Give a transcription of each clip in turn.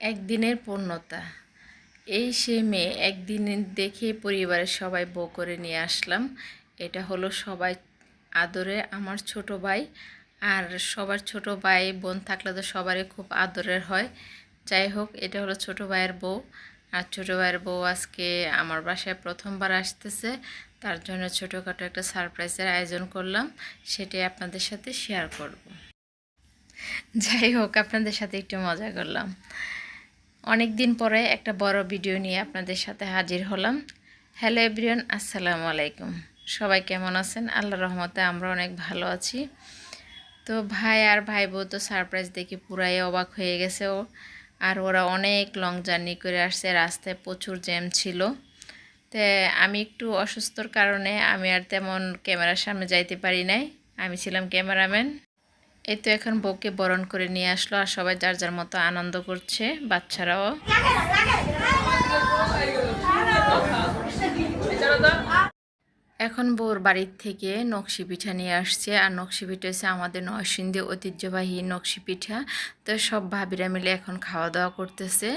একদিনের পূর্ণতা। এই সে মেয়ে একদিন দেখে পরিবারের সবাই বউ করে নিয়ে আসলাম। এটা হলো সবাই আদরে আমার ছোট ভাই। আর সবার ছোট ভাই বোন থাকলে তো সবারই খুব আদরের হয়। যাই হোক, এটা হলো ছোট ভাইয়ের বউ। আর ছোট ভাইয়ের বউ আজকে আমার বাসায় প্রথমবার আসতেছে। তার জন্য ছোটোখাটো একটা সারপ্রাইজের আয়োজন করলাম, সেটাই আপনাদের সাথে শেয়ার করব। যাই হোক, আপনাদের সাথে একটু মজা করলাম। অনেক দিন পরে একটা বড় ভিডিও নিয়ে আপনাদের সাথে হাজির হলাম। হ্যালো এভরিওয়ান আসসালামু আলাইকুম। সবাই কেমন আছেন? আল্লাহ রহমতে আমরা অনেক ভালো আছি। তো ভাই আর ভাই বউ তো সারপ্রাইজ দেখে পুরাই অবাক হয়ে গেছে ও। আর ওরা অনেক লং জার্নি করে আসছে, রাস্তায় প্রচুর জ্যাম ছিল। তে আমি একটু অসুস্থর কারণে আমি আর তেমন ক্যামেরার সামনে যাইতে পারি নাই। আমি ছিলাম ক্যামেরাম্যান। এই তো এখন বউকে বরণ করে নিয়ে আসলো আর সবাই যার যার মতো আনন্দ করছে, বাচ্চারাও। এখন বউর বাড়ির থেকে নকশি পিঠা নিয়ে আসছে আর নকশি পিঠা হচ্ছে আমাদের নরসিংদী ঐতিহ্যবাহী নকশি পিঠা। তো সব ভাবিরা মিলে এখন খাওয়া দাওয়া করতেছে।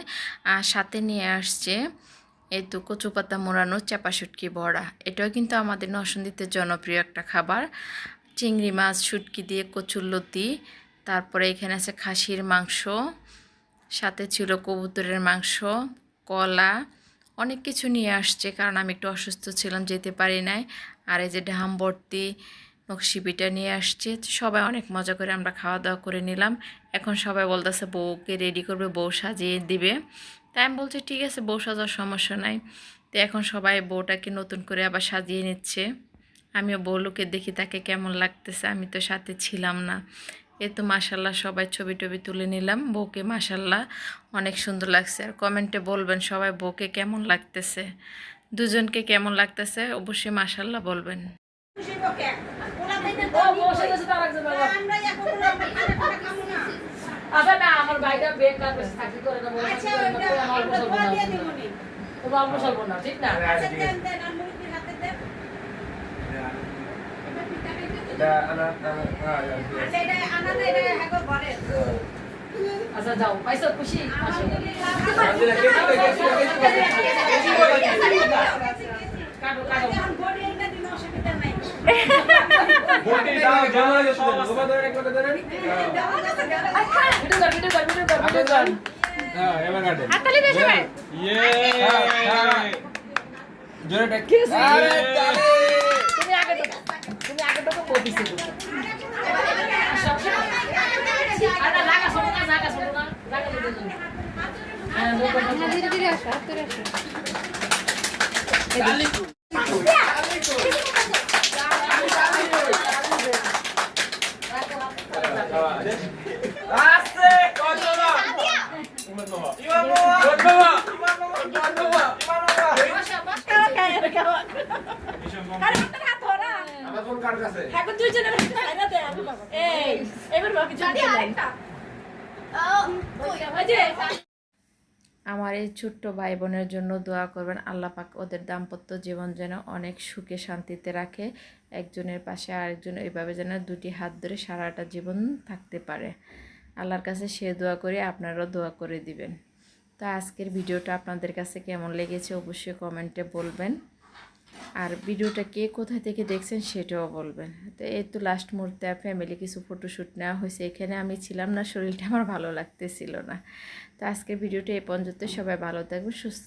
আর সাথে নিয়ে আসছে এই তো কচু পাতা মোড়ানো চাপা শুটকি বড়া। এটাও কিন্তু আমাদের নরসিংদীতে জনপ্রিয় একটা খাবার। চিংড়ি মাছ, শুটকি দিয়ে কচুরলতি তারপরে এখানে আছে খাসির মাংস, সাথে ছিল কবুতরের মাংস, কলা, অনেক কিছু নিয়ে আসছে কারণ আমি একটু অসুস্থ ছিলাম, যেতে পারি নাই। আর এই যে ঢাম ভর্তি নকশি পিঠা নিয়ে আসছে সবাই অনেক মজা করে আমরা খাওয়া দাওয়া করে নিলাম। এখন সবাই বলতেছে বউকে রেডি করবে, বউ সাজিয়ে দিবে। তাই আমি বলছি ঠিক আছে বউ সাজার সমস্যা নাই। তো এখন সবাই বউটাকে নতুন করে আবার সাজিয়ে নিচ্ছে। আমিও বউলুকে দেখি তাকে কেমন লাগতেছে আমি তো সাথে ছিলাম না। এ তো মাসাল্লাহ সবাই ছবি টবি তুলে নিলাম। বউকে মাসাল্লাহ অনেক সুন্দর লাগছে। আর কমেন্টে বলবেন সবাই বউকে কেমন লাগতেছে। দুজনকে কেমন লাগতেছে অবশ্যই মাসাল্লাহ বলবেন। আচ্ছা না আমার ভাইটা বেগ কার কাছে থাকি করে না বলে আমার অল্প স্বল্প না তোমার অল্প স্বল্প না ঠিক না আচ্ছা যাও পাইছো খুশি আসো কাটো কাটো ভিডিও কর ভিডিও কর ভিডিও কর ভিডিও কর হাততালি দে সবাই তুমি আগে তো তুমি আগে তো বলতিছো আরে লাগা শোনো না লাগা শোনো না লাগা দিতে বলব না ধীরে ধীরে আসো হাত ধরে আসো আমার এই ছোট্ট ভাই বোনের জন্য দোয়া করবেন আল্লাহ পাক ওদের দাম্পত্য জীবন যেন অনেক সুখে শান্তিতে রাখে একজনের পাশে আরেকজন এইভাবে যেন দুটি হাত ধরে সারাটা জীবন থাকতে পারে। আল্লাহর কাছে সে দোয়া করে আপনারাও দোয়া করে দিবেন। তো আজকের ভিডিওটা আপনাদের কাছে কেমন লেগেছে অবশ্যই কমেন্টে বলবেন। আর ভিডিওটা কে কোথায় থেকে দেখছেন সেটাও বলবেন। তো এই তো লাস্ট মুহূর্তে ফ্যামিলি কিছু ফটোশ্যুট নেওয়া হয়েছে, এখানে আমি ছিলাম না, শরীরটা আমার ভালো লাগতেছিল না। তো আজকে ভিডিওটা এই পর্যন্ত, সবাই ভালো থাকবে সুস্থ